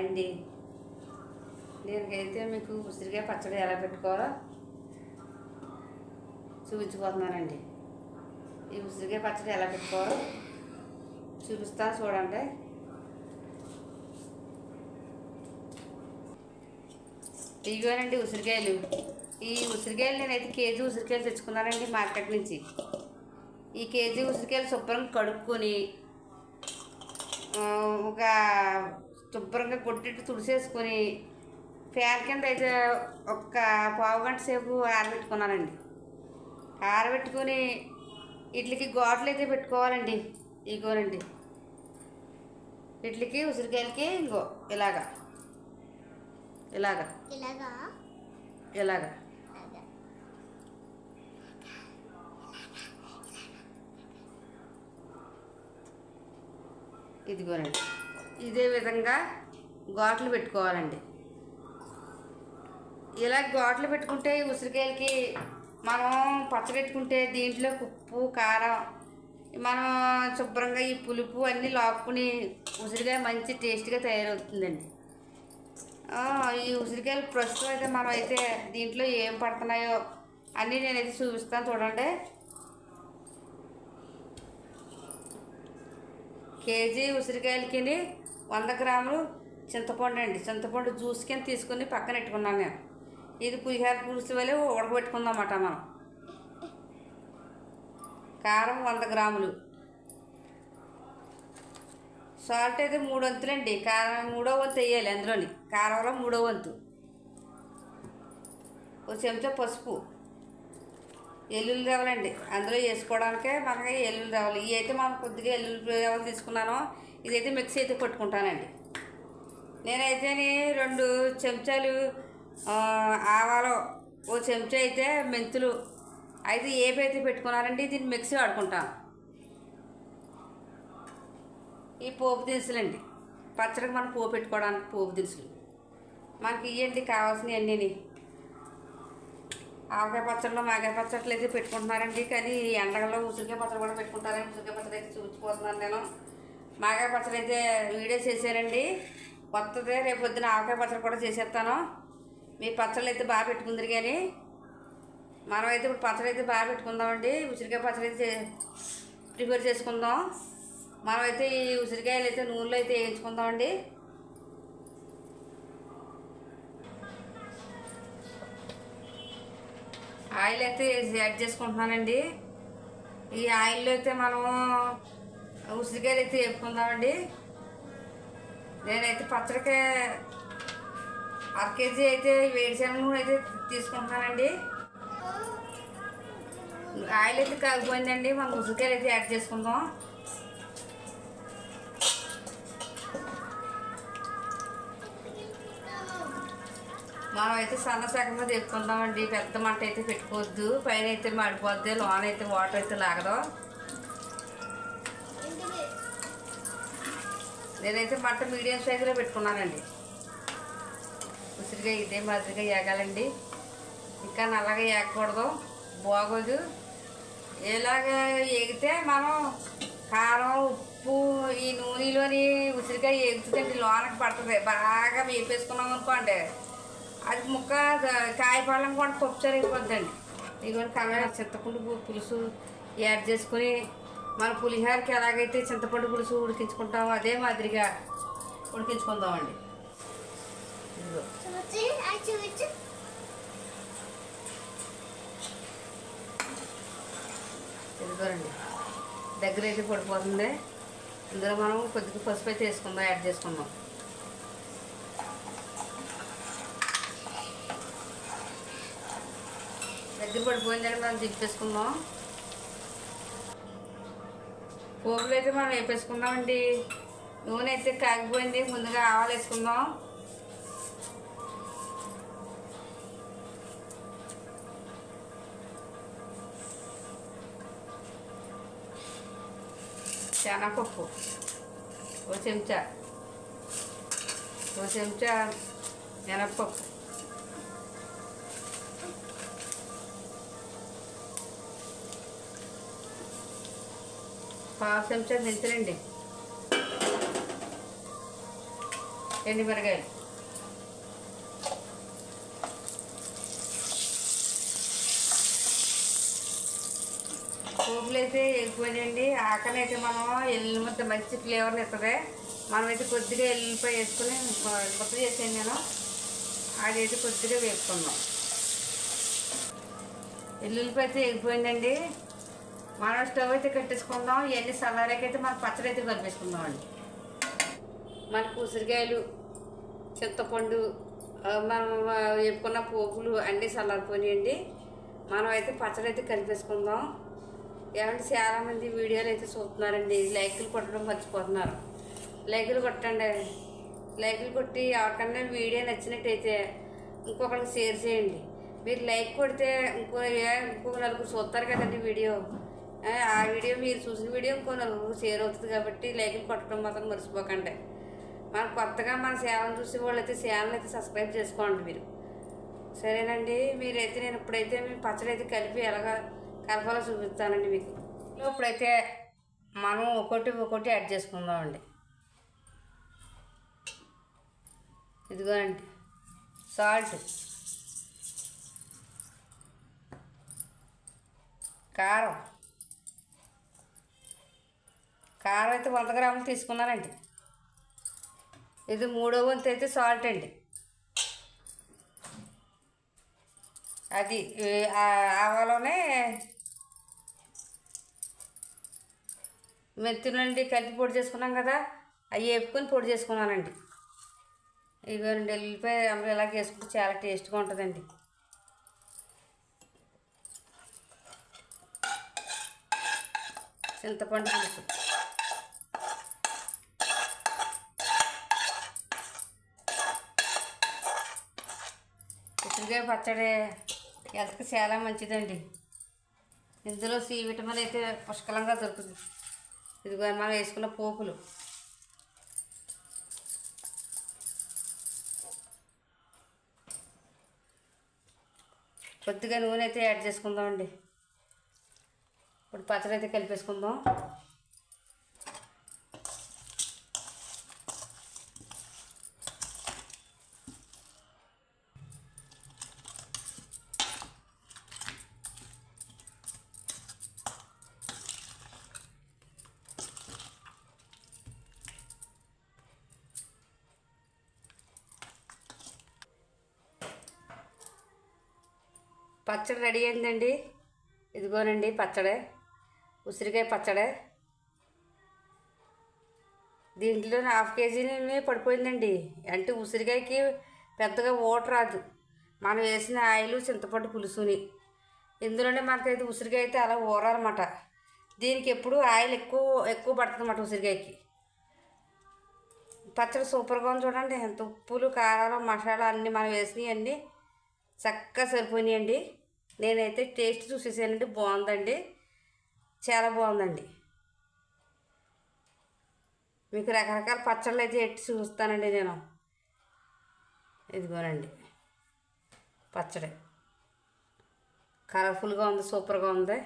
అండి దీనికైతే మీకు ఉసిరికాయ పచ్చడి ఎలా పెట్టుకోవాలో చూపించిపోతున్నానండి ఈ ఉసిరికాయ పచ్చడి ఎలా పెట్టుకోవాలో చూపిస్తా చూడండి. ఇదిగోనండి ఉసిరికాయలు. ఈ ఉసిరికాయలు నేనైతే కేజీ ఉసిరికాయలు తెచ్చుకున్నానండి మార్కెట్ నుంచి. ఈ కేజీ ఉసిరికాయలు శుభ్రం కడుక్కొని ఒక శుభ్రంగా కొట్టిట్టు తుడిసేసుకొని ఫ్యాన్ కింద అయితే ఒక్క పావు గంట సేపు ఆరబెట్టుకున్నానండి. ఆరబెట్టుకొని ఇడ్లీకి ఘాట్లు అయితే పెట్టుకోవాలండి. ఇగోనండి. ఇడ్లీకి ఉసిరికాయలకి ఇంకో ఇలాగా. ఇలాగా. ఇలాగా? ఇలాగా. ఇదిగోనండి. ఇదే విధంగా ఘాట్లు పెట్టుకోవాలండి. ఇలా ఘాట్లు పెట్టుకుంటే ఈ ఉసిరికాయలకి మనం పచ్చగెట్టుకుంటే దీంట్లో ఉప్పు కారం మనం శుభ్రంగా ఈ పులుపు అన్నీ లాక్కుని ఉసిరికాయ మంచి టేస్ట్గా తయారవుతుందండి. ఈ ఉసిరికాయలు ప్రస్తుతం అయితే మనం అయితే దీంట్లో ఏం పడుతున్నాయో అన్నీ నేనైతే చూపిస్తాను చూడండి. కేజీ ఉసిరికాయలకి వంద గ్రాములు చింతపండు అండి. చింతపండు జ్యూస్ కింద తీసుకుని పక్కన పెట్టుకున్నాను నేను ఇది పులిహార పులుసు వల్ల ఉడకబెట్టుకుందామట మనం. కారం వంద గ్రాములు. సాల్ట్ అయితే మూడు వంతులండి కారం మూడో వంతు వేయాలి అందులోని. కారంలో మూడో వంతు. ఒక చెంచా పసుపు. ఎల్లుల్లి రవ్వలండి. అందులో వేసుకోవడానికే మనకి ఎల్లుల్లి రవ్వలు. ఇవి అయితే మనం కొద్దిగా ఎల్లుల్లి రవ్వలు తీసుకున్నాను. ఇదైతే మిక్సీ అయితే పెట్టుకుంటానండి నేనైతే రెండు చెంచాలు ఆవాలు ఓ చెంచా అయితే మెంతులు అయితే ఏపైతే పెట్టుకున్నారండి. దీన్ని మిక్సీ వాడుకుంటాను ఈ పోపు దినుసులండి. పచ్చడికి మనం పోపు పెట్టుకోవడానికి పోపు దినుసులు. మనకి ఇవ్వండి కావాల్సినవి అన్నీ ఆవకాయ పచ్చళ్ళు మాగాయ పచ్చట్లు అయితే పెట్టుకుంటున్నారండి. కానీ ఈ ఎండగల్లో ఉసిరికాయ పచ్చడి కూడా పెట్టుకుంటారని ఉసిరికాయ పచ్చడి అయితే చూపించిపోతున్నాను నేను. మాగాయ పచ్చడి అయితే వీడియో చేశానండి కొత్తదే రేపు పొద్దున ఆవకాయ పచ్చడి కూడా చేసేస్తాను. మీ పచ్చళ్ళు అయితే బాగా పెట్టుకుందరు కానీ మనం అయితే ఇప్పుడు పచ్చడి అయితే బాగా పెట్టుకుందామండి. ఉసిరికాయ పచ్చడి అయితే ప్రిపేర్ చేసుకుందాం. మనమైతే ఈ ఉసిరికాయలు అయితే నూనెలో అయితే వేయించుకుందామండి. ఆయిల్ అయితే యాడ్ చేసుకుంటున్నానండి. ఈ ఆయిల్లో అయితే మనము ఉసిరికాయలు అయితే వేపుకుందామండి. నేనైతే పచ్చడికాయ అర కేజీ అయితే వేడిశనగ అయితే తీసుకుంటున్నానండి. ఆయిల్ అయితే కాగిపోయిందండి మనం ఉసిరికాయలు అయితే యాడ్ చేసుకుందాం. మనం అయితే సన్న సగం మీద పెద్ద మంట అయితే పెట్టుకోవద్దు. పైన అయితే మాడిపోద్ది. లోన అయితే వాటర్ అయితే లాగదు. నేనైతే మంట మీడియం సైజులో పెట్టుకున్నానండి. ఉసిరిగా ఇదే మాదిరిగా ఏగాలండి. ఇంకా నల్లగా ఏగకూడదు. బాగోదు. ఇలాగ ఏగితే మనం కారం ఉప్పు ఈ నూనెలోని ఉసిరికాయ ఏగుతుందండి. లోనకి పడుతుంది. బాగా వేపేసుకున్నాం అనుకోండి అది ముక్క కాయపళ్ళం కూడా పప్పు అయిపోద్దండి ఇదిగోండి కలర్ చింతపండు పులుసు యాడ్ చేసుకుని మన పులిహోరకి ఎలాగైతే చింతపండు పులుసు ఉడికించుకుంటామో అదే మాదిరిగా ఉడికించుకుందామండి. ఇదిగోరండి. దగ్గర అయితే పడిపోతుంది. ఇందులో మనం కొద్దిగా పసుపు అయితే వేసుకుందాం యాడ్ చేసుకుందాం. దగ్గర పడిపోయిందని మనం దింపేసుకుందాం పోపులు అయితే మనం వేపేసుకుందామండి. నూనె అయితే కాగిపోయింది ముందుగా ఆవాలు వేసుకుందాం. శనగపప్పు ఓ చెంచా ఓ చెంచా శనగపప్పు. పావు చెంచా మెంతులండి ఎండుమిరగాయలు పోపులు అయితే ఎగిపోయినాయండి ఆకనైతే మనం ఎల్లు ముద్ద మంచి ఫ్లేవర్ని ఇస్తుంది. మనమైతే కొద్దిగా ఎల్లిపాయ వేసుకుని ముద్ద చేసాను నేను. అదైతే కొద్దిగా వేపుకుందాం. ఎల్లుల్లిపాయ అయితే ఎగిపోయిందండి మనం స్టవ్ అయితే కట్టేసుకుందాం. ఇవన్నీ సలారాకైతే మనం పచ్చడి అయితే కలిపేసుకుందాం అండి. మనకు ఉసిరికాయలు చింతపండు మనం వేపుకున్న పోపులు అన్నీ చల్లారిపోయినాయండి మనం అయితే పచ్చడి అయితే కలిపేసుకుందాం. ఏమంటే చాలామంది వీడియోలు అయితే చూస్తున్నారండి. లైకులు కొట్టడం మర్చిపోతున్నారు. లైకులు కొట్టండి. లైకులు కొట్టి ఎవరికన్నా వీడియో నచ్చినట్టయితే ఇంకొకరికి షేర్ చేయండి. మీరు లైక్ కొడితే ఇంకో ఇంకొక ఇంకో నలుగురు చూస్తారు కదండి వీడియో. ఆ, వీడియో మీరు చూసిన వీడియో ఇంకో నలుగురు షేర్ అవుతుంది కాబట్టి లైకులు కొట్టడం మాత్రం మర్చిపోకండి. మన కొత్తగా మన సేవను చూసే వాళ్ళు అయితే సేవలను అయితే సబ్స్క్రైబ్ చేసుకోండి మీరు. సరేనండి మీరైతే నేను ఇప్పుడైతే మీ పచ్చడి అయితే కలిపి ఎలాగ కలపాలో చూపిస్తానండి మీకు. ఇప్పుడైతే మనం ఒకటి ఒకటి యాడ్ చేసుకుందామండి. ఇదిగోనండి సాల్ట్ కారం. కారం అయితే వంద గ్రాములు తీసుకున్నానండి. ఇది మూడో వంతు అయితే సాల్ట్ అండి. అది ఆవాలోనే మెంతులండి కలిపి పొడి చేసుకున్నాం కదా అవి వేపుకొని పొడి చేసుకున్నానండి. ఇదిగోనండి వెళ్ళిపోయి అమ్మలు ఇలాగ వేసుకుంటే చాలా టేస్ట్గా ఉంటుందండి. చింతపండు పులుసు. ఉసిరికాయ పచ్చడి. హెల్త్కి చాలా మంచిదండి. ఇందులో సి విటమిన్ అయితే పుష్కలంగా దొరుకుతుంది. ఇదిగో మనం వేసుకున్న పోపులు. కొద్దిగా నూనె అయితే యాడ్ చేసుకుందామండి. ఇప్పుడు పచ్చడి అయితే కలిపేసుకుందాం. పచ్చడి రెడీ అయిందండి. ఇదిగోనండి పచ్చడి. ఉసిరికాయ పచ్చడి. దీంట్లో హాఫ్ కేజీనే పడిపోయిందండి. అంటే ఉసిరికాయకి పెద్దగా ఓట రాదు. మనం వేసిన ఆయిల్ చింతపండు పులుసుని. ఇందులోనే మనకైతే ఉసిరికాయ అయితే అలా ఊరాలన్నమాట దీనికి ఎప్పుడు ఆయిల్ ఎక్కువ ఎక్కువ పడుతుంది అన్నమాట ఉసిరికాయకి. పచ్చడి సూపర్గా ఉంది చూడండి. ఎంత ఉప్పులు కారాలు మసాలా అన్నీ మనం వేసినవి అన్నీ చక్కగా సరిపోయినాయండి. నేనైతే టేస్ట్ చూసేసానండి బాగుందండి. చాలా బాగుందండి. మీకు రకరకాల పచ్చళ్ళు అయితే ఎట్టి చూస్తానండి నేను. ఇదిగోనండి. పచ్చడి. కలర్ఫుల్గా ఉంది సూపర్గా ఉంది.